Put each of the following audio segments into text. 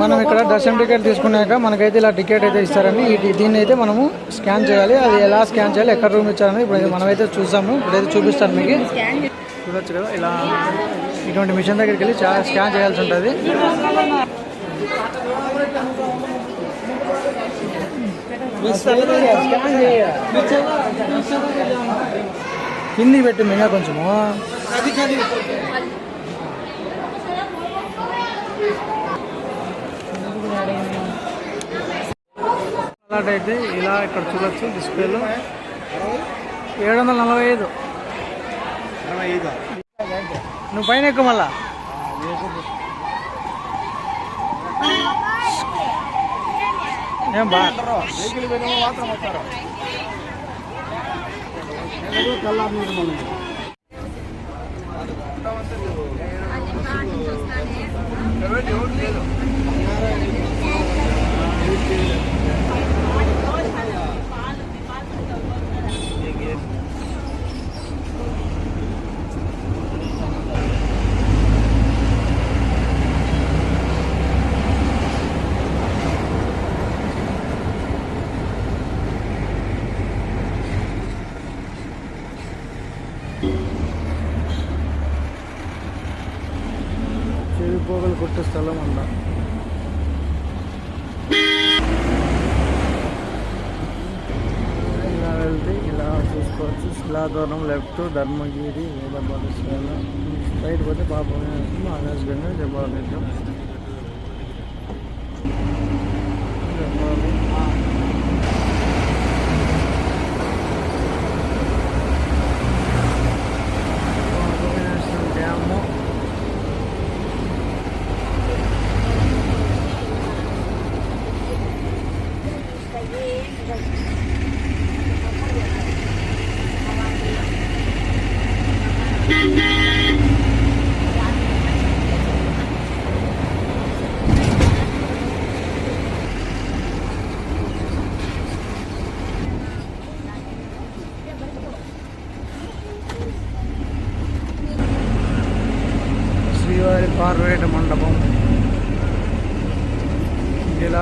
మనం ఇక్కడ దర్శనం టికెట్ తీసుకున్నాక మనకైతే ఇలా టికెట్ అయితే ఇస్తారండి ఈ దీన్ని అయితే మనము స్కాన్ చేయాలి. అది ఎలా స్కాన్ చేయాలి ఎక్కడ రూమ్ ఇచ్చారని ఇప్పుడు మనమైతే చూసాము ఇప్పుడైతే చూపిస్తాను మీకు. చూడొచ్చు కదా ఇలా ఇటువంటి మిషన్ దగ్గరికి వెళ్ళి స్కాన్ చేయాల్సి ఉంటుంది. కిందికి పెట్టి ఇంకా కొంచెము. అయితే ఇలా ఇక్కడ చూడొచ్చు డిస్ప్లేలో ఏడు వందల నలభై ఐదు. నువ్వు పైన ఎక్కువ మళ్ళా? ఏం బా? చెవిపోగలు కొట్టే స్థలం అంట. ఇలా వెళ్తే ఇలా చూసుకోవచ్చు. శిలాదూరం లెఫ్ట్ ధర్మగిరి వేదపాఠశాల రైట్ పోతే పాపం ఆకాశ గంగా జబాబు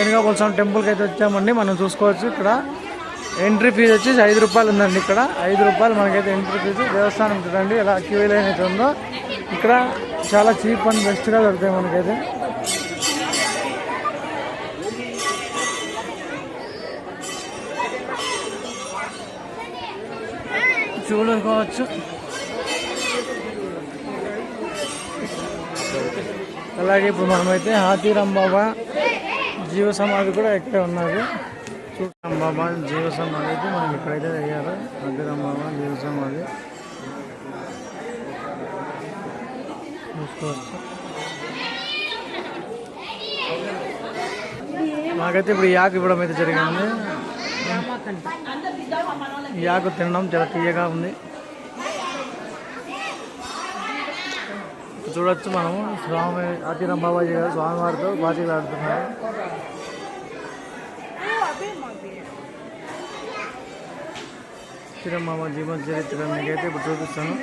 వేణుగోపాల టెంపుల్కి అయితే వచ్చామండి. మనం చూసుకోవచ్చు ఇక్కడ. ఎంట్రీ ఫీజు వచ్చేసి ఐదు రూపాయలు ఉందండి ఇక్కడ. ఐదు రూపాయలు మనకైతే ఎంట్రీ ఫీజు దేవస్థానం చూడండి. ఎలా క్యూ లైన్ అయితే ఉందో. ఇక్కడ చాలా చీప్ అండ్ బెస్ట్గా దొరుకుతాయి మనకైతే. చూడుకోవచ్చు అలాగే ఇప్పుడు మనమైతే హాతీరాం బాబా జీవ సమాధి కూడా ఇక్కడే ఉన్నది చూడాం బాబా జీవ సమాధి అయితే మనం ఇక్కడైతే అయ్యారు. హాతీరాం బాబా జీవ సమాధి. చూసుకోవచ్చు. మాకైతే ఇప్పుడు యాకు ఇవ్వడం అయితే జరిగింది. ఈ యాకు తినడం చాలా తీయగా ఉంది. చూడొచ్చు మనము. స్వామి అతిరం బాబాజీ గారు స్వామివారితో బాజీలు ఆడుతున్నారు. తిరుమల జీవన చరిత్ర మీకైతే ఇప్పుడు చూపిస్తాను.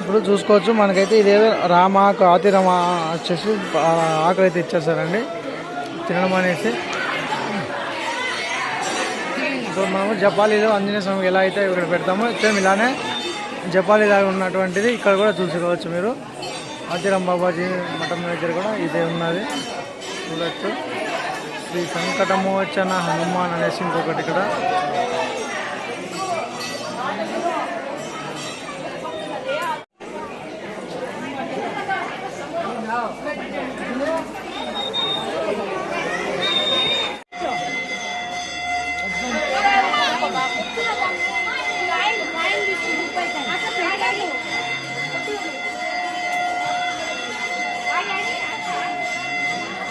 ఇప్పుడు చూసుకోవచ్చు మనకైతే ఇదేదో రామాకు ఆతిరమ వచ్చేసి ఆకలి అయితే ఇచ్చేసారండి తినడం అనేసి సో మనము జపాలీలో ఆంజనేయ స్వామికి ఎలా అయితే ఇక్కడ పెడతామో సేమ్ ఇలానే జపాలీ లాగా ఉన్నటువంటిది ఇక్కడ కూడా చూసుకోవచ్చు మీరు. ఆతిరం బాబాజీ మఠం దగ్గర కూడా ఇదే ఉన్నది. చూడచ్చు. శ్రీ సంకటమోచన హనుమాన్ అనేసి ఇంకొకటి ఇక్కడ.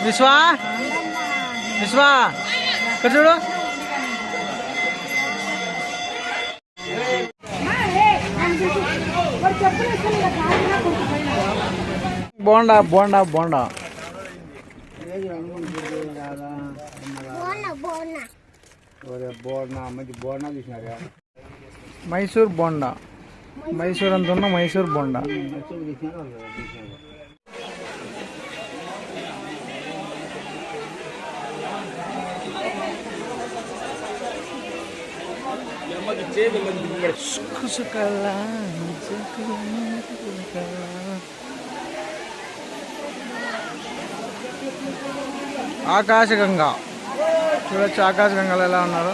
విశ్వా? విశ్వా? ఇక్కడ చూడు. బోండా బోండా బోండా. మైసూర్ బోండా. మైసూర్ అంత ఉన్న మైసూర్ బోండా. చూసినారు చూసినారు ఆకాశగంగా. చూడొచ్చు ఆకాశగంగలు ఎలా ఉన్నారు.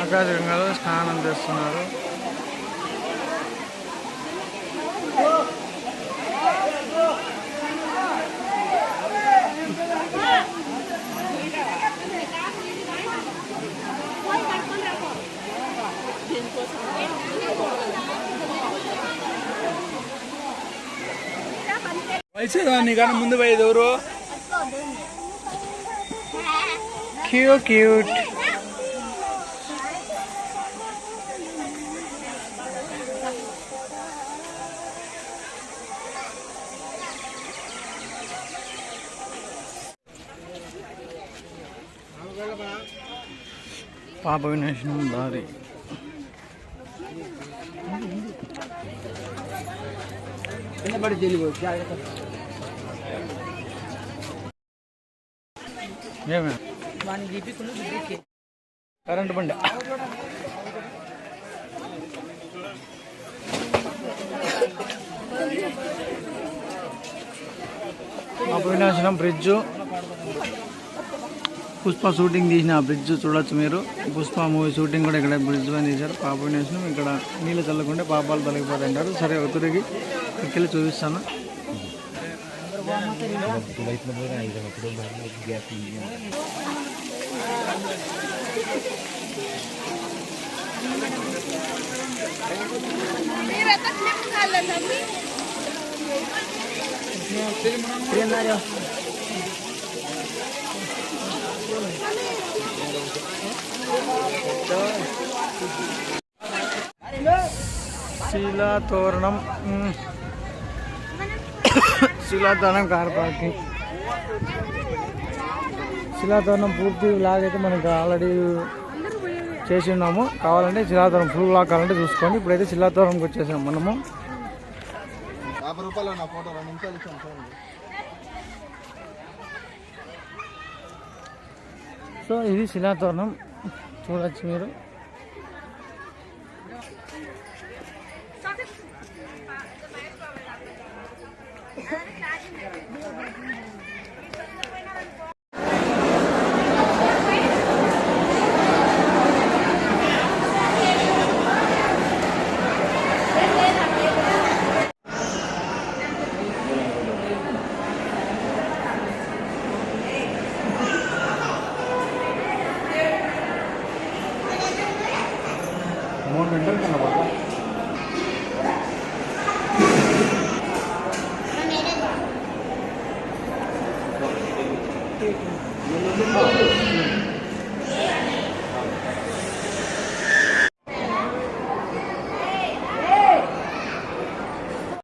ఆకాశగంగలో స్నానం చేస్తున్నారు. వయసేదాన్ని కానీ ముందు పోయేది ఎవరు? క్యూ క్యూట్ పాప వినాశనం దారి. కరెంట్ బండి. పాప వినాశనం బ్రిడ్జ్. పుష్ప షూటింగ్ తీసిన బ్రిడ్జ్ చూడొచ్చు మీరు. పుష్ప మూవీ షూటింగ్ కూడా ఇక్కడ బ్రిడ్జ్ పైన తీశారు. పాప వినాశనం. ఇక్కడ నీళ్ళు చల్లకుంటే పాపాలు తొలగిపోతాయి అంటారు సరే ఒత్తిడికి ఇక్కడికి వెళ్ళి చూపిస్తాను శిలా తోరణం శిలాతోరణం కార్ పార్కింగ్ శిలాతోరణం పూర్తి లాగ్ అయితే మనకి ఆల్రెడీ చేసి ఉన్నాము కావాలంటే శిలాతోరణం ఫుల్ లాగ్ కావాలంటే చూసుకోండి. ఇప్పుడైతే శిలాతోరణంకి వచ్చేసాం మనము. యాభై రూపాయలు నా ఫోటో రెండు నిమిషాలు ఇచ్చాను చూడండి. సో ఇది శిలాతోరణం చూడొచ్చు మీరు. Thank né? you.